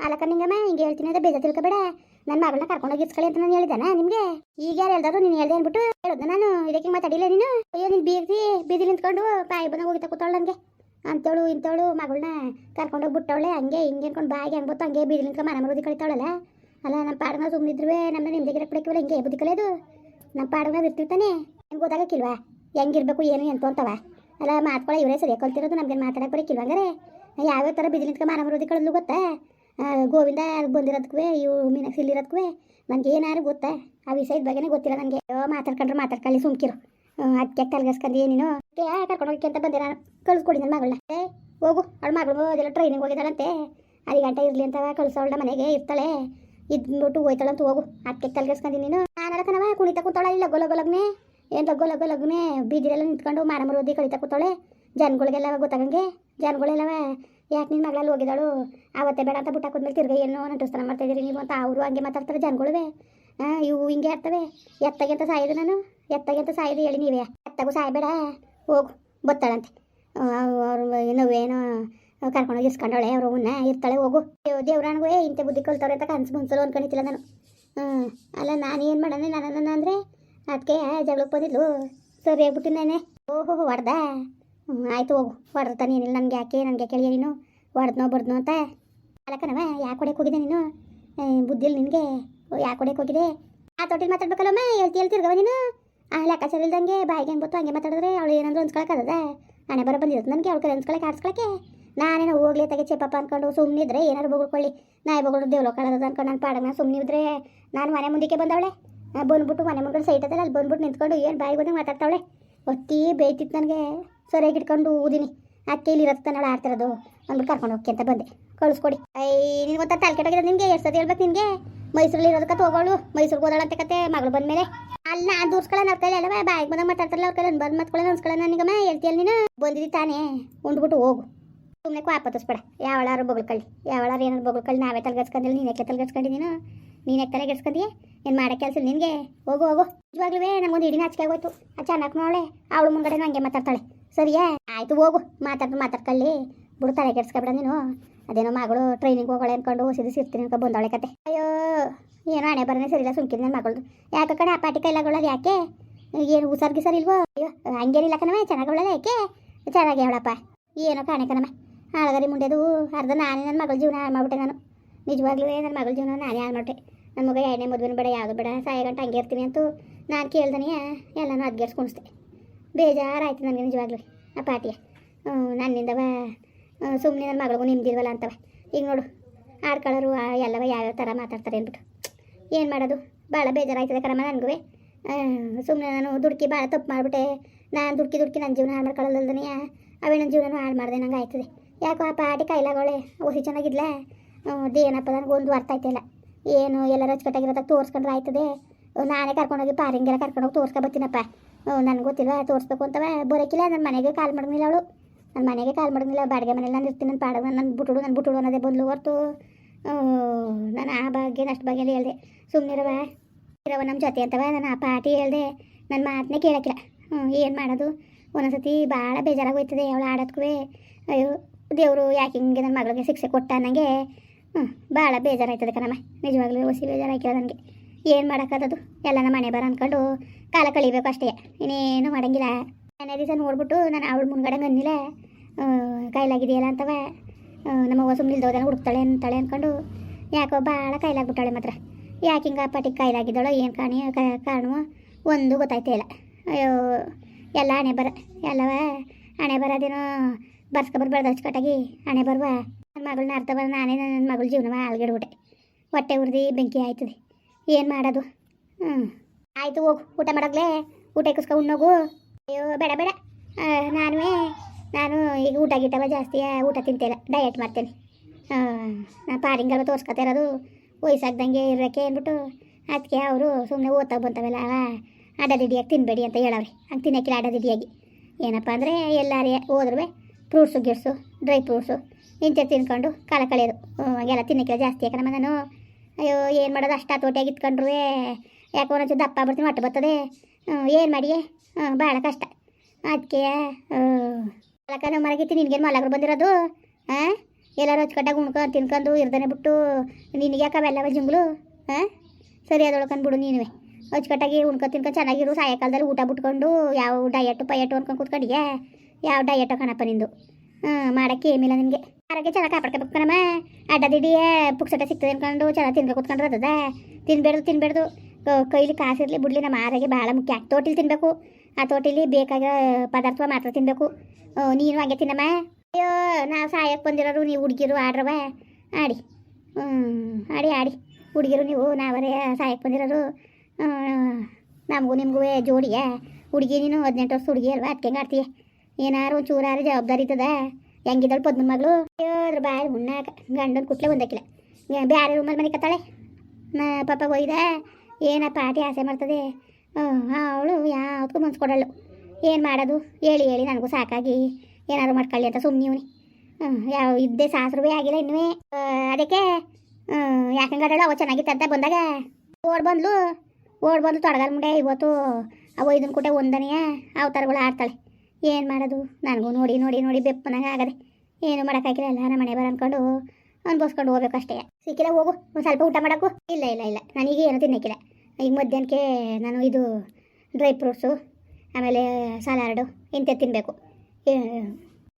ಅಲಕ್ಕ ನಿಂಗಮ್ಮ, ಹಿಂಗೆ ಹೇಳ್ತೀನಿ ಅಂತ ಬೇಜ ತಿಳ್ಕೊಬೇಡ. ನನ್ನ ಮಗಳನ್ನ ಕರ್ಕೊಂಡೋಗಿ ಇಸ್ಕೊಳ್ಳಿ ಅಂತ ನಾನು ಹೇಳಿದ್ದಾನೆ ನಿಮಗೆ? ಈಗ ಯಾರು ಹೇಳ್ದಾರು ನೀನು ಹೇಳ್ದೆ ಅಂದ್ಬಿಟ್ಟು ಹೇಳೋದು ನಾನು. ಇದಕ್ಕೆ ಮಾತಾಡಿಲ್ಲ ನೀನು? ಅಯ್ಯೋ, ನೀನು ಬೀರ್ತಿ ಬೀದಿ ನಿಂತ್ಕೊಂಡು ಬಾಯಿ ಬಂದಾಗ ಹೋಗಿತ್ತ ಕೂತಾಳು ನನಗೆ ಅಂತೇಳು ಇಂಥವಳು ಮಗಳನ್ನ ಕರ್ಕೊಂಡೋಗಿ ಬಿಟ್ಟವಳೆ, ಹಂಗೆ ಹಿಂಗೆ ಅನ್ಕೊಂಡು ಬಾಯಿಗೆ ಹಂಗೆ ಬತ್ತು, ಹಂಗೆ ಬೀದಿ ನಿಂತ್ಕೊಂಡು ಮನೆ ಮರುದಿ ಕಳಿತಾವಳಲ್ಲ. ಅಲ್ಲ ನಮ್ಮ ಪಾಡನ ಸುಮ್ಮನಿದ್ರುವೆ ನಮ್ಮ ನಿಮ್ದಿಗೆ ಬಿಡಕ್ಕಿಲ್ಲ ಹಿಂಗೆ ಬುದ್ಧಿ ಕಲಿಯೋದು. ನಮ್ಮ ಪಾಡನ ಇರ್ತಿರ್ತಾನೆ ನಿಮ್ಗೆ ಗೊತ್ತಾಗಕ್ಕಿಲ್ವಾ ಹೆಂಗಿರ್ಬೇಕು, ಏನು, ಎಂತ ಅಂತವ. ಅಲ್ಲ ಮಾತ್ಕೊಳ್ಳೆ ಇವರೇ ಸರಿ ಕಲ್ತಿರೋದು ನಮ್ಗೆ ಮಾತಾಡಕ್ಕೆ ಬರೋಕ್ಕಿಲ್ವ ಹಂಗಾರೆ? ಯಾವ್ಯಾವ ಥರ ಬಿದಿ ನಿಂತ್ಕೊಂಡು ಮನೆ ಮರೋದಿ ಗೊತ್ತಾ? ಗೋವಿಂದ ಬಂದಿರೋದಕ್ಕೂ ಇವು ಮೀನಾಕ್ಷಿ ಇಲ್ಲಿರೋದಕ್ಕೂ ನನಗೆ ಏನಾರು ಗೊತ್ತಾ? ಆ ವಿಷಯದ ಬಗ್ಗೆನೇ ಗೊತ್ತಿಲ್ಲ ನನಗೆ. ಮಾತಾಡ್ಕೊಂಡ್ರೆ, ಮಾತಾಡ್ಕೊಳ್ಳಿ, ಸುಮ್ಕಿರು. ಅದಕ್ಕೆ ನೀನು ಕರ್ಕೊಂಡು ಹೋಗಿ ಅಂತ ಬಂದಿರ ಕಳಿಸ್ಕೊಡಿ ನನ್ನ ಮಗಳ ಏ, ಹೋಗು. ಅವಳ ಮಗಳು ಅದೆಲ್ಲ ಟ್ರೈನಿಂಗ್ ಹೋಗಿದ್ದಾಳಂತೆ. ಅದು ಗಂಟೆ ಇರಲಿ ಅಂತ ಕಳಿಸೋಳ ಮನೆಗೆ ಇರ್ತಾಳೆ. ಇದ್ಬಿಟ್ಟು ಹೋಯ್ತಾಳಂತ ಹೋಗು. ಅದಕ್ಕೆ ತಲೆಗಸ್ಕೊಂಡು ನೀನು. ನಾನು ಕಣವ ಕುಣಿತ ಕೂತಾಳ ಇಲ್ಲ ಗೊಲಗೊಲಗ್ನೆ ಲಗೋ ಲಗ್ನೆ ಏನು ಲಗೋ ಲಗೋ ಲಗ್ನೆ ಬೀದಿರೆಲ್ಲ ನಿಂತ್ಕೊಂಡು ಮಾರಮರ ಓದಿ ಕಳಿತಾ ಕೂತಾಳೆ. ಜನಗಳಿಗೆಲ್ಲ ಗೊತ್ತಾಗಂಗೆ. ಜನಗಳೆಲ್ಲವ ಯಾಕೆ ನಿನ್ನ ಮಗಳಲ್ಲಿ ಹೋಗಿದ್ದಾಳು? ಅವತ್ತೇ ಬೇಡ ಅಂತ ಬಿಟ್ಟು ಹಾಕಿದ್ಮೇಲೆ ತಿರ್ಗಿ ಏನೋ ನಟಿಸ್ತಾನೆ ಮಾಡ್ತಾ ಇದೀರಿ ನೀವು ಅಂತ ಅವರು ಹಂಗೆ ಮಾತಾಡ್ತಾರೆ ಜನಗಳುವೆ. ಇವು ಹಿಂಗೆ ಇರ್ತವೆ ಎತ್ತಗೆ ಅಂತ ಸಾಯೋದು ನಾನು. ಎತ್ತಗೆ ಅಂತ ಸಾಯೋದು ಹೇಳಿ ನೀವೇ. ಎತ್ತಗೂ ಸಾಯಬೇಡ. ಹೋಗು, ಬತ್ತಾಳಂತೆ. ಅವ್ರು ಏನೋ ಕರ್ಕೊಂಡೋಗಿ ಇಸ್ಕೊಂಡವಳೆ, ಅವ್ರು ಅವನ್ನ ಇರ್ತಾಳೆ, ಹೋಗು. ದೇವ್ರಾಣಿಗೂ ಇಂಥ ಬುದ್ಧಿ ಕಲ್ತವ್ರೆ ಅಂತ ಕನ್ಸು ಮುನ್ಸಲು ಅನ್ಕೊಂಡಿತ್ತಿಲ್ಲ ನಾನು. ಅಲ್ಲ ನಾನು ಏನು ಮಾಡೋಣ ನನ್ನ ಅಂದರೆ? ಅದಕ್ಕೆ ಜಗಳಕ್ಕೆ ಬಂದಿದ್ಲು. ಸರಿ ನಾನೇ. ಓಹೋ, ಹೊಡ್ದ. ಆಯ್ತು ಹೋಗು. ಹೊಡೆದ್ತಾನೆ ಏನಿಲ್ಲ ನನಗೆ ಯಾಕೆ? ನನಗೆ ಕೇಳಿಯ ನೀನು? ಹೊಡೆದ್ನೋ ಬಡ್ದ್ನೋ ಅಂತ? ಅಲ್ಲಕ್ಕನವ ಯಾಕೆ ಹೊಡೆಯಕ್ಕೆ ಹೋಗಿದೆ ನೀನು? ಏ, ಬುದ್ಧಿ ಇಲ್ಲ ನಿನಗೆ ಯಾಕೆ ಹೊಡೆಯಕ್ಕೆ ಹೋಗಿದೆ ಆ ತೊಟ್ಟಿಲ್ ಮಾತಾಡ್ಬೇಕಲ್ಲಮ್ಮ? ಹೇಳ್ತಿ ಹೇಳ್ತಿರ್ಗವ ನೀನು? ಆ ಲೆಕ್ಕಾಚಾರ ಇಲ್ದಂಗೆ ಬಾಯಿಗೆ ಹೆಂಗೆ ಬತ್ತು ಹಂಗೆ ಮಾತಾಡಿದ್ರೆ ಅವಳು ಏನಾದ್ರು ಅನ್ಸ್ಕೊಳಕ್ಕದ ಹಣೆ ಬರೋ ಬಂದಿರುತ್ತೆ ನನಗೆ ಅವ್ಳು ಕಡೆ ಅನ್ಸ್ಕೊಳಕ್ಕೆ ಆಡ್ಸ್ಕೊಳಕ್ಕೆ? ನಾನೇನೋ ಹೋಗ್ಲಿ ತಗೆ ಚೆಪ್ಪಪ್ಪ ಅನ್ಕೊಂಡು ಸುಮ್ಮನಿದ್ರೆ ಏನಾರು ಬೊಗಳ್ಕೊಳ್ಳಿ. ನಾಯಿ ಬೊಗಳು ದೇವ್ಲೋ ಕಳದ ಅಂದ್ಕೊಂಡು ನಾನು ಪಾಡನ ಸುಮ್ಮನೆ ಇದ್ರೆ ನಾನು ಮನೆ ಮುಂದಕ್ಕೆ ಬಂದವಳೆ. ಬಂದ್ಬಿಟ್ಟು ಮನೆ ಮುಂದೆ ಸೈಟ್ ಅದಲ್ಲ ಅಲ್ಲಿ ಬಂದ್ಬಿಟ್ಟು ನಿಂತ್ಕೊಂಡು ಏನು ಬಾಯಿ ಬಂದು ಮಾತಾಡ್ತಾವಳೆ? ಒತ್ತಿ ಬೇಯ್ತಿತ್ತು ನನಗೆ. ಸರಿಯಾಗಿ ಇಟ್ಕೊಂಡು ಊದಿನಿ ಇಲ್ಲಿ ಇರತ್ತೆ ನಾಳೆ ಆಡ್ತಿರೋದು ಅಂದ್ಬಿಟ್ಟು ಕರ್ಕೊಂಡು ಹೋಗಿ ಅಂತ ಬಂದೆ. ಕಳಿಸ್ಕೊಡಿ. ಐ ನಿನ್ಗೆ ಗೊತ್ತಾ ತಲೆ ಕೆಟ್ಟೋಗಿದೆ ನಿಮಗೆ ಎಷ್ಟು ಸತಿ ಹೇಳ್ಬೇಕು ನಿನಗೆ? ಮೈಸೂರಲ್ಲಿ ಇರೋದಕ್ಕೆ ಹೋಗೋಳು. ಮೈಸೂರಿಗೆ ಹೋದಳ ಅಂತ ಕತೆ, ಮಗಳು ಬಂದ್ಮೇಲೆ. ಅಲ್ಲ, ನಾನು ದೂರ್ಸ್ಕೊಳ್ಳೋಣ ಅವ್ರ ಕೈಲಿ ಅಲ್ಲವ ಬಾಯಿಗೆ ಬಂದಾಗ ಮಾತಾಡ್ತಾರಲ್ಲ ಅವ್ರ ಕೈಲಿ ಬಂದು ಮತ್ಕೊಳ್ಳೋಣ ಅನ್ಸ್ಕೊಳ್ಳೋಣ ನಿಗಮ ಹೇಳ್ತೀಯಲ್ಲ ನೀನು? ಬಂದಿದ್ದಿ ತಾನೇ. ಉಂಡ್ಬಿಟ್ಟು ಹೋಗು. ಸುಮ್ಮನೆ ಕ್ವಾಪತ್ತಿಸ್ಬೇಡ ಯಾವಳಾರು ಬೊಗಳ್ಕೊಳ್ಳಿ ಯಾವಳಾರು ಏನಾರು ಬೊಗಳ್ಕೊಳ್ಳಿ ನಾವೇ ತಲೆಗಸ್ಕೊಂಡಿಲ್ಲ ಎಕ್ಕೆ ತಲೆಗಸ್ಕೊಂಡು ನೀನು? ನೀನೇ ತಲೆಗೆಡ್ಸ್ಕೊಂಡಿ ಏನು ಮಾಡೋ ಕೆಲಸ ನಿನಗೆ. ಹೋಗು ಹೋಗು. ನಿಜವಾಗ್ಲೂ ನಮಗೊಂದು ಇಡೀ ನಾಚಿಕೆ ಆಗೋಯ್ತು. ಆ ಚೆನ್ನಾಗಿ ಅವಳು ಮುಂಗಡೆ ಹಂಗೆ ಮಾತಾಡ್ತಾಳೆ. ಸರಿಯಾ? ಆಯ್ತು ಹೋಗು ಮಾತಾಡ್ದು ಮಾತಾಡ್ಕೊಳ್ಳಿ. ಬಿಡು ತಲೆ ಕೆಡ್ಸ್ಕೊಬೇಡ ನೀನು. ಅದೇನೋ ಮಗಳು ಟ್ರೈನಿಂಗ್ ಹೋಗೋಳೆ ಅನ್ಕೊಂಡು ಸಿದ್ದು ಸಿರ್ತೀನಿ ಅನ್ಕೊ ಬಂದವಳೆ ಕತೆ. ಅಯ್ಯೋ, ಏನೋ ಹಣೆ ಬರನೇ ಸರಿಲ್ಲ ಸುಮ್ಕಿದ್ ನನ್ನ ಮಗಳದು ಯಾಕೆ ಕಡೆ ಆ ಪಾಟಿ ಕೈಲಾಗೊಳ್ಳೋದು ಯಾಕೆ? ಏನು ಹುಷಾರ್ ಸರಿ ಇಲ್ವೋ? ಅಯ್ಯೋ, ಹಂಗೇನಿಲ್ಲ ಕಣವ ಚೆನ್ನಾಗೊಳ್ಳೋದು ಯಾಕೆ? ಚೆನ್ನಾಗಿ ಹೇಳಪ್ಪ ಏನೋ ಕಾಣೆ ಕಣವ ಹಾಳಗರಿ ಮುಂಡೆದು ಅರ್ಧ ನಾನೇ ನನ್ನ ಮಗಳ ಜೀವನ ಹಾಳು ಮಾಡ್ಬಿಟ್ಟೆ ನಾನು. ನಿಜವಾಗ್ಲೂ ನನ್ನ ಮಗಳ ಜೀವನ ನಾನೇ ಹಾಳು ಮಾಡ್ಬಿಟ್ಟೆ. ನನ್ನ ಮಗ ಎರಡನೇ ಮದುವೆನೂ ಬೇಡ, ಯಾವುದು ಬೇಡ, ಸಾಯಿ ಗಂಟೆ ಹಂಗೆ ಇರ್ತೀನಿ ಅಂತೂ ನಾನು ಕೇಳ್ದನೆಯ? ಎಲ್ಲನೂ ಅದ್ಗೇರ್ಸ್ಕೊಣಿಸ್ದೆ ಬೇಜಾರಾಯ್ತು ನನಗೆ ನಿಜವಾಗ್ಲೂ. ಆ ಪಾಟಿಯ ನನ್ನಿಂದವ ಸುಮ್ಮನೆ ನನ್ನ ಮಗಳಿಗೂ ನಿಮ್ದಿಲ್ವಲ್ಲ ಅಂತವ. ಈಗ ನೋಡು, ಆಡ್ಕೊಳ್ಳೋರು ಎಲ್ಲವ ಯಾವ್ಯಾವ ಥರ ಮಾತಾಡ್ತಾರೆ ಅಂದ್ಬಿಟ್ಟು. ಏನು ಮಾಡೋದು? ಭಾಳ ಬೇಜಾರಾಯ್ತದೆ ಕ್ರಮ ನನಗೂ ಸುಮ್ಮನೆ ನಾನು ದುಡ್ಕಿ ಭಾಳ ತಪ್ಪು ಮಾಡಿಬಿಟ್ಟೆ. ನಾನು ದುಡ್ಕಿ ದುಡ್ಕಿ ನನ್ನ ಜೀವನ ಹಾಳು ಮಾಡ್ಕೊಳ್ಳೋದಲ್ದನೆಯ ಅವೇ ನನ್ನ ಜೀವನ ಹಾಳು ಮಾಡಿದೆ ನಂಗೆ ಆಯ್ತದೆ. ಯಾಕೋ ಆ ಪಾಟಿ ಕೈಲಾಗೋಳೆ ಓಸಿ ಚೆನ್ನಾಗಿದ್ಲ? ನನಗೆ ಒಂದು ಅರ್ಥ ಆಯ್ತಿಲ್ಲ ಏನು ಎಲ್ಲ ರಚ್ಕಟ್ಟಾಗಿರೋದಾಗ ತೋರಿಸ್ಕೊಂಡ್ರೆ ಆಯ್ತದೆ. ನಾನೇ ಕರ್ಕೊಂಡೋಗಿ ಪಾರಿಂಗೆಲ್ಲ ಕರ್ಕೊಂಡೋಗಿ ತೋರ್ಸ್ಕೊ ಬರ್ತೀನಪ್ಪ ನನಗೆ ಗೊತ್ತಿಲ್ಲ, ತೋರಿಸ್ಬೇಕು ಅಂತವ ಬರೋಕ್ಕಿಲ್ಲ ನನ್ನ ಮನೆಗೆ ಕಾಲ್ ಮಾಡಂಗಿಲ್ಲ ಅವಳು. ನನ್ನ ಮನೆಗೆ ಕಾಲ್ ಮಾಡಂಗಿಲ್ಲ ಬಾಡಿಗೆ ಮನೇಲಿ ನಾನು ಇರ್ತೀನಿ ನನ್ನ ಪಾಡಗ ನನ್ನ ಬಿಟ್ಟುಡು ನನ್ನ ಬಿಟ್ಟುಡು ಅನ್ನೋದೇ ಬಂದ್ಲು ಹೊರ್ತು. ನಾನು ಆ ಬಗ್ಗೆ ಅಷ್ಟು ಬಗ್ಗೆ ಹೇಳ್ದೆ. ಸುಮ್ಮನಿರವ ಇರವ ನಮ್ಮ ಜೊತೆ ಅಂತವ, ನಾನು ಆ ಪಾಟಿ ಹೇಳ್ದೆ ನನ್ನ ಮಾತನ್ನೇ ಕೇಳಕ್ಕಿಲ್ಲ ಹ್ಞೂ ಏನು ಮಾಡೋದು? ಒಂದೊಂದ್ಸತಿ ಭಾಳ ಬೇಜಾರಾಗೋಯ್ತದೆ ಅವಳು ಆಡೋದಕ್ಕೂ ಅಯ್ಯೋ, ದೇವರು ಯಾಕೆ ಹಿಂಗೆ ನನ್ನ ಮಗಳಿಗೆ ಶಿಕ್ಷೆ ಕೊಟ್ಟ ನನಗೆ ಹ್ಞೂ ಭಾಳ ಬೇಜಾರಾಯ್ತದೆ ಕಣಮ್ಮ, ನಿಜವಾಗ್ಲೂ ಹೊಸಿ ಬೇಜಾರಾಯ್ತದೆ ನನಗೆ. ಏನು ಮಾಡೋಕ್ಕಾಗದು ಎಲ್ಲ ನಮ್ಮ ಮನೆ ಬರ ಅಂದ್ಕೊಂಡು ಕಾಲ ಕಳಿಬೇಕು ಅಷ್ಟೇ. ಇನ್ನೇನು ಮಾಡೋಂಗಿಲ್ಲ. ಮನೆ ದಿವಸ ನೋಡ್ಬಿಟ್ಟು ನಾನು ಅವಳು ಮುಂದ್ಗಡೆ ಬಂದಿಲ್ಲ ಕಾಯಿಲಾಗಿದೆಯಲ್ಲ ಅಂತವ ನಮ್ಮವ್ವ ಸುಮ್ಮನೆ ಇಲ್ದೋದನ್ನ ಹುಡುಕ್ತಾಳೆ ಅಂತಾಳೆ ಅಂದ್ಕೊಂಡು ಯಾಕೋ ಭಾಳ ಕಾಯಿಲಾಗ್ಬಿಟ್ಟಾಳೆ ಮಾತ್ರ. ಯಾಕೆ ಹಿಂಗೆ ಪಟ್ಟಿಗೆ ಕೈಲಾಗಿದ್ದಾಳೋ ಏನು ಕಾಣಿ, ಕ- ಕಾರಣವೋ ಒಂದು ಗೊತ್ತಾಯ್ತೇ ಇಲ್ಲ. ಅಯ್ಯೋ, ಎಲ್ಲ ಹಣೆ ಬರ, ಎಲ್ಲವ ಹಣೆ ಬರೋದೇನೋ ಬರ್ಸ್ಕೊಬರ್ ಬೆಳೆದ ಅಚ್ಚುಕಟ್ಟಾಗಿ ಹಣೆ ಬರುವ ನನ್ನ ಮಗಳನ್ನ ಬರ ನಾನೇ ನನ್ನ ಮಗಳ ಜೀವನ ಬಿಟ್ಟೆ ಹೊಟ್ಟೆ ಉರ್ದು ಬೆಂಕಿ ಆಯ್ತದೆ. ಏನು ಮಾಡೋದು? ಹ್ಞೂ ಆಯಿತು ಹೋಗು, ಊಟ ಮಾಡೋಗ್ಲೇ ಊಟ ಇಕ್ಕಿಸ್ಕೊ ಉಣ್ಣೋಗು ಅಯ್ಯೋ, ಬೇಡ ಬೇಡ. ನಾನು ನಾನು ಈಗ ಊಟ ಗೀಟವ ಜಾಸ್ತಿ ಊಟ ತಿಂತಿಲ್ಲ ಡಯಟ್ ಮಾಡ್ತೇನೆ. ನಾನು ಪಾರಿಂಗಲ್ಲ ತೋರಿಸ್ಕೊತಾ ಇರೋದು. ವಯಸ್ಸಾಗ್ದಂಗೆ ಇರೋಕ್ಕೆ ಅಂದ್ಬಿಟ್ಟು ಅದಕ್ಕೆ ಅವರು ಸುಮ್ಮನೆ ಓದ್ತಾ ಬಂತವೆಲ್ಲ. ಅಡ್ಡದಿಡಿಯಾಗಿ ತಿನ್ನಬೇಡಿ ಅಂತ ಹೇಳವ್ರಿ. ಹಂಗೆ ತಿನ್ನೋಕ್ಕಿಲ್ಲ ಅಡ್ಡದಿಡಿಯಾಗಿ ಏನಪ್ಪ ಅಂದರೆ ಎಲ್ಲರೇ ಹೋದ್ರೂ ಫ್ರೂಟ್ಸು ಗಿಡ್ಸು ಡ್ರೈ ಫ್ರೂಟ್ಸು ಇಂಥ ತಿನ್ಕೊಂಡು ಕಾಲ ಕಳೆಯೋದು. ಹಾಗೆಲ್ಲ ತಿನ್ನೋಕ್ಕಿಲ್ಲ ಜಾಸ್ತಿ ಯಾಕಂದ್ರೆ ನಾನು ಅಯ್ಯೋ, ಏನು ಮಾಡೋದು? ಅಷ್ಟು ಹತೋಟಿಯಾಗಿ ಇತ್ಕೊಂಡ್ರು ಯಾಕೋ ಒಂದೊಂದು ದಪ್ಪ ಬರ್ತೀನಿ ಹೊಟ್ಟೆ ಬರ್ತದೆ. ಏನು ಮಾಡಿ ಭಾಳ ಕಷ್ಟ. ಅದಕ್ಕೆ ಮಲಕ ನಾವು ಮಲಗಿತ್ತು ನಿನ್ಗೇನು ಮಲಗರು ಬಂದಿರೋದು? ಹಾಂ? ಎಲ್ಲರೂ ಹಚ್ಕಟ್ಟಾಗ ಉಣ್ಕೊಂಡು ತಿನ್ಕೊಂಡು ಇರ್ದನೆ ಬಿಟ್ಟು ನಿನಗೆ ಯಾಕೆ ಅವೆಲ್ಲವ ಜಿಂಗ್ಳು ಹಾಂ? ಸರಿ ಅದೊಳ್ಕೊಂಡು ಬಿಡು ನೀನು ಅಚ್ಚುಕಟ್ಟಾಗಿ ಉಣ್ಕೊಂಡು ತಿನ್ಕೊಂಡು ಚೆನ್ನಾಗಿರು. ಸಾಯಂಕಾಲದಲ್ಲಿ ಊಟ ಬಿಟ್ಕೊಂಡು ಯಾವ ಡಯಟು ಪಯಟು ಅನ್ಕೊಂಡು ಕೂತ್ಕೊಂಡಿಗೆ ಯಾವ ಡಯಟು ಕಣಪ್ಪ ನಿಂದು? ಹಾಂ ಮಾಡೋಕ್ಕೆ ಏಮಿಲ್ಲ ನಿನಗೆ. ಆರೋಗ್ಯ ಚೆನ್ನಾಗಿ ಕಾಪಾಡ್ಕೋಬೇಕು ಅಡ್ಡ ಅಡ್ಡದಿಡಿಯೇ ಪುಕ್ಸಟ ಸಿಗ್ತದೆ ಅನ್ಕೊಂಡು ಚೆನ್ನಾಗಿ ತಿನ್ಕೊ ಕೂತ್ಕೊಂಡ್ರೆ ಅದ ತಿನ್ಬೇಡ್ದು ತಿನ್ಬೇಡ್ದು. ಕೈಲಿ ಕಾಸಿರಲಿ, ಬಿಡ್ಲಿ ನಮ್ಮ ಆರೋಗ್ಯ ಭಾಳ ಮುಖ್ಯ. ತೋಟಿಲಿ ತಿನ್ನಬೇಕು ಆ ತೋಟಿಲಿ ಬೇಕಾಗಿರೋ ಪದಾರ್ಥ ಮಾತ್ರ ತಿನ್ನಬೇಕು ನೀನು ಹಂಗೆ ತಿನ್ನಮ್ಮ. ಅಯ್ಯೋ, ನಾವು ಸಾಯಕ್ಕೆ ಬಂದಿರೋರು ನೀವು ಹುಡುಗಿರು ಆಡ್ರವ. ಆಡಿ. ಆಡಿ ಆಡಿ. ಹುಡುಗಿರು ನೀವು, ನಾವರೇ ಸಾಯಕ್ಕೆ ಬಂದಿರೋರು. ನಮಗೂ ನಿಮಗೂ ಜೋಡಿಯ? ಹುಡುಗಿ ನೀನು ಹದಿನೆಂಟು ವರ್ಷ ಹುಡುಗಿ ಅಲ್ವಾ? ಅದಕ್ಕೆ ಆಡ್ತೀಯ? ಏನಾರು ಜವಾಬ್ದಾರಿ ಇರ್ತದ. ಹೆಂಗಿದ್ದಾಳು ಪದ್ಮನ ಮಗಳು? ಅದ್ರ ಬಾಯಿ ಮುನ್ನಾಕ ಗಂಡನ ಕುಟ್ಲೆ ಒಂದಕ್ಕಿಲ್ಲ ಬ್ಯಾರೆ ರೂಮಲ್ಲಿ ಮನೆ ಕತ್ತಾಳೆ ನಾ ಪಾಪ ಹೋಯ್ದ ಏನ ಪಾಟಿ ಆಸೆ ಮಾಡ್ತದೆ. ಅವಳು ಯಾವುದಕ್ಕೂ ಕೊಡಲ್ಲ. ಏನು ಮಾಡೋದು? ಹೇಳಿ ಹೇಳಿ, ನನಗೂ ಸಾಕಾಗಿ. ಏನಾದ್ರು ಮಾಡ್ಕೊಳ್ಳಿ ಅಂತ ಸುಮ್ಮನೆ ಯಾವ, ಇದ್ದೇ ಸಾಸ್ರುವೇ ಆಗಿಲ್ಲ ಇನ್ನೂ ಅದಕ್ಕೆ ಯಾಕಂಗಾಡಳು ಅವ ಚೆನ್ನಾಗಿತ್ತಂತ ಬಂದಾಗ. ಓಡ್ ಬಂದ್ಲು. ಓಡ್ ಬಂದು ತೊಡಗಲ್ ಮುಂಡೆ. ಇವತ್ತು ಅವ ಇದನ್ನ ಕೂಟೆ ಒಂದನೆಯ ಅವತಾರಗಳು ಆಡ್ತಾಳೆ ಏನು ಮಾಡೋದು? ನನಗೂ ನೋಡಿ ನೋಡಿ ನೋಡಿ ಬೆಪ್ಪನಾಗ ಆಗದೆ. ಏನು ಮಾಡೋಕ್ಕಾಗಿಲ್ಲ ಎಲ್ಲ ಮನೆ ಬರ ಅನ್ಕೊಂಡು ಅನ್ಭವಿಸ್ಕೊಂಡು ಹೋಗ್ಬೇಕು ಅಷ್ಟೇ. ಸಿಕ್ಕಿಲ್ಲ, ಹೋಗು. ಒಂದು ಸ್ವಲ್ಪ ಊಟ ಮಾಡೋಕ್ಕೂ. ಇಲ್ಲ ಇಲ್ಲ ಇಲ್ಲ. ನನಗೆ ಏನು ತಿನ್ನಕ್ಕಿಲ್ಲ. ಈಗ ಮಧ್ಯಾಹ್ನಕ್ಕೆ ನಾನು ಇದು ಡ್ರೈ ಫ್ರೂಟ್ಸು ಆಮೇಲೆ ಸಲಾಡು ಇಂಥ ತಿನ್ನಬೇಕು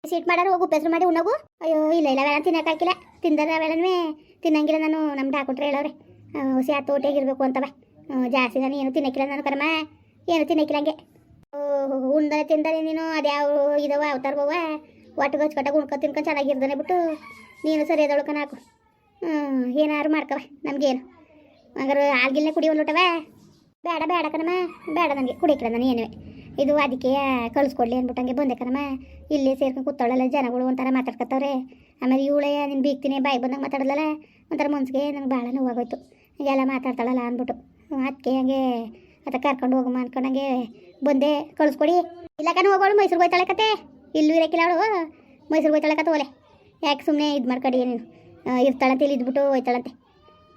ಸೀಟ್ ಮಾಡೋರು ಹೋಗು ಪೆಸರು ಮಾಡಿ ಉಣ್ಣಗು. ಅಯ್ಯೋ, ಇಲ್ಲ ಇಲ್ಲ ಅವೆಲ್ಲ ತಿನ್ನೋಕ್ಕಾಗಿಲ್ಲ ತಿಂದರೆ ಅವೆಲ್ಲನೂ ತಿನ್ನಂಗಿಲ್ಲ ನಾನು. ನಮ್ಮ ಡಾಕ್ಟ್ರೆ ಹೇಳವ್ರೆ ಹುಸಿ ಆ ತೋಟೆಗಿರಬೇಕು ಅಂತವ. ಜಾಸ್ತಿ ನಾನು ಏನು ತಿನ್ನಕ್ಕಿಲ್ಲ ನಾನು ಕರ್ಮ. ಏನು ತಿನ್ನಕ್ಕಿಲ್ಲ ಹಂಗೆ. ಉಣ್ದರೆ ತಿಂದರೆ ನೀನು ಅದ್ಯಾವ ಇದಾವ ಅವತಾರವ ಒಟ್ಟಿಗೆ ಹಚ್ಕೊಟ್ಟಾಗ ಉಣ್ಕೊ ತಿನ್ಕೊಂಡು ಚೆನ್ನಾಗಿರ್ದಾನೆ ಬಿಟ್ಟು ನೀನು ಸರಿ ಅದೊಳ್ಕನ ಹಾಕು. ಹ್ಞೂ ಏನಾರು ಮಾಡ್ಕವ ನಮಗೇನು. ಹಂಗಾರೆ ಆಗಿಲ್ಲೇ ಕುಡಿ ಒಂದು ಲೋಟವ? ಬೇಡ ಬೇಡ ಕಣಮ್ಮ, ಬೇಡ ನನಗೆ, ಕುಡಿಯಕ್ಕಿಲ್ಲ ನಾನು ಏನುವೆ. ಇದು ಅದಕ್ಕೆ ಕಳಿಸ್ಕೊಡ್ಲಿ ಅಂದ್ಬಿಟ್ಟಂಗೆ ಬಂದೆ ಕಣಮ್ಮ. ಇಲ್ಲೇ ಸೇರ್ಕೊಂಡು ಕೂತಾಳಲ್ಲ, ಜನಗಳು ಒಂಥರ ಮಾತಾಡ್ಕೊತಾವ್ರೆ ಆಮೇಲೆ ಇವಳೆ ನಿನ್ ಬೀಗ್ತೀನಿ ಬಾಯಿ ಬಂದಂಗೆ ಮಾತಾಡಲಲ್ಲ ಒಂಥರ ಮನ್ಸಿಗೆ ನಂಗೆ ಭಾಳ ನೋವಾಗೋಯ್ತು. ಹೀಗೆಲ್ಲ ಮಾತಾಡ್ತಾಳಲ್ಲ ಅಂದ್ಬಿಟ್ಟು. ಅದಕ್ಕೆ ಹಂಗೆ ಅದ ಕರ್ಕೊಂಡು ಹೋಗಮ್ಮ ಅನ್ಕೊಂಡಂಗೆ ಬಂದೆ, ಕಳಿಸ್ಕೊಡಿ. ಇಲ್ಲ ಕಣ ಹೋಗೋಳು, ಮೈಸೂರು ಹೋಯ್ತಾಳೆ ಕತೆ ಇಲ್ಲೂ ಇರಕ್ಕಿಲ್ಲ ಅವಳು. ಮೈಸೂರು ಹೋಯ್ತಾಳೆ ಕತೆ ಓಲೆ. ಯಾಕೆ ಸುಮ್ಮನೆ ಇದು ಮಾಡ್ಕೊಡಿ ನೀನು? ಇರ್ತಾಳಂತೆ, ಇಲ್ಲಿ ಇದ್ಬಿಟ್ಟು ಹೋಯ್ತಾಳಂತೆ.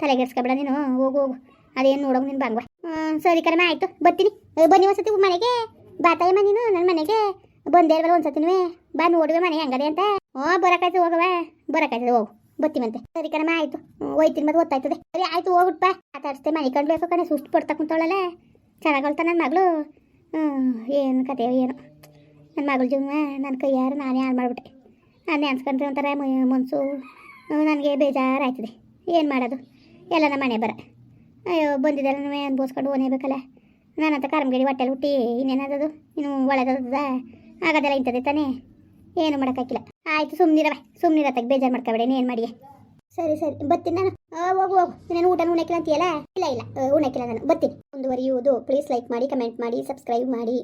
ತಲೆಗೆಡ್ಸ್ಕೊಬೇಡ ನೀನು. ಹೋಗು ಹೋಗು. ಅದೇನು ನೋಡೋದು ನೀನು ಬಾಂಗ್ವ. ಸರಿ ಕಡಿಮೆ ಆಯಿತು. ಬರ್ತೀನಿ. ಬನ್ನಿ ಒಂದ್ಸತಿ ಮನೆಗೆ. ಬಾತಾಯಮ್ಮ ನೀನು ನನ್ನ ಮನೆಗೆ. ಬಂದೇ ಇಲ್ವಲ್ಲ ಒಂದ್ಸತಿನೂ. ಬಾ ನೋಡುವೆ ಮನೆ, ಹೆಂಗದೆ ಅಂತ. ಹ್ಞೂ ಬರಕಾಯ್ತು ಹೋಗವ ಬರಕಾಯ್ತದೆ, ಹೋಗು. ಬತ್ತೀವಂತೆ ಸರಿ ಕಣಮ್ಮ, ಆಯಿತು. ಹೋಯ್ತೀನಿ, ಮತ್ತೆ ಗೊತ್ತಾಯ್ತದೆ ಸರಿ, ಆಯಿತು ಹೋಗ್ಬಿಟ್ಪ ಆತಾಡಿಸ್ತೇ ಮನೆ ಕಂಡ್ಬೇಕು ಕಣೆ, ಸುಸ್ತು ಪಡ್ತಾ ಕುಂತವಳಲ್ಲ. ಚೆನ್ನಾಗಳ್ತ ನನ್ನ ಮಗಳು. ಏನು ಕತೆ, ಏನು? ನನ್ನ ಮಗಳ ಜೀವನ ನನ್ನ ಕೈಯಾರು ನಾನೇ ಹಾಳು ಮಾಡಿಬಿಟ್ಟೆ. ನಾನು ನೆನ್ಸ್ಕೊಂಡ್ರೆ ಒಂಥರ ಮನಸ್ಸು ನನಗೆ ಬೇಜಾರಾಯ್ತದೆ. ಏನು ಮಾಡೋದು? ಎಲ್ಲ ನಮ್ಮ ಮನೆ ಬರ. ಅಯ್ಯೋ, ಬಂದಿದ್ದೆಲ್ಲ ಅನ್ಬೋಸ್ಕೊಂಡು ಓನೇಬೇಕಲ್ಲ ನಾನಂತ ಕರ್ಮಗಿರಿ ಹೊಟ್ಟೆಲಿ ಹುಟ್ಟಿ ಇನ್ನೇನದದು? ಇನ್ನು ಒಳ್ಳೆದದ ಆಗೋದೆಲ್ಲ ಇಂಥದ್ದೇ ತಾನೇ? ಏನು ಮಾಡೋಕ್ಕಾಗಿಲ್ಲ. ಆಯಿತು ಸುಮ್ಮನಿರವ ಸುಮ್ಮನಿರತ್ತಾಗ ಬೇಜಾರು ಮಾಡ್ಕೊಬೇಡಿ ಏನು ಮಾಡಿ ಸರಿ ಸರಿ. ಬರ್ತೀನಿ ನಾನು. ಹೋಗು ಹೋಗು. ನಾನು ಊಟ ಉಣ್ಣಕ್ಕಿಲ್ಲ ಅಂತೀಯಲ್ಲ? ಇಲ್ಲ ಇಲ್ಲ. ಆ, ಉಣ್ಣಕ್ಕಿಲ್ಲ ನಾನು. ಬರ್ತೀನಿ. ಮುಂದುವರಿಯುವುದು ಪ್ಲೀಸ್ ಲೈಕ್ ಮಾಡಿ ಕಮೆಂಟ್ ಮಾಡಿ ಸಬ್ಸ್ಕ್ರೈಬ್ ಮಾಡಿ.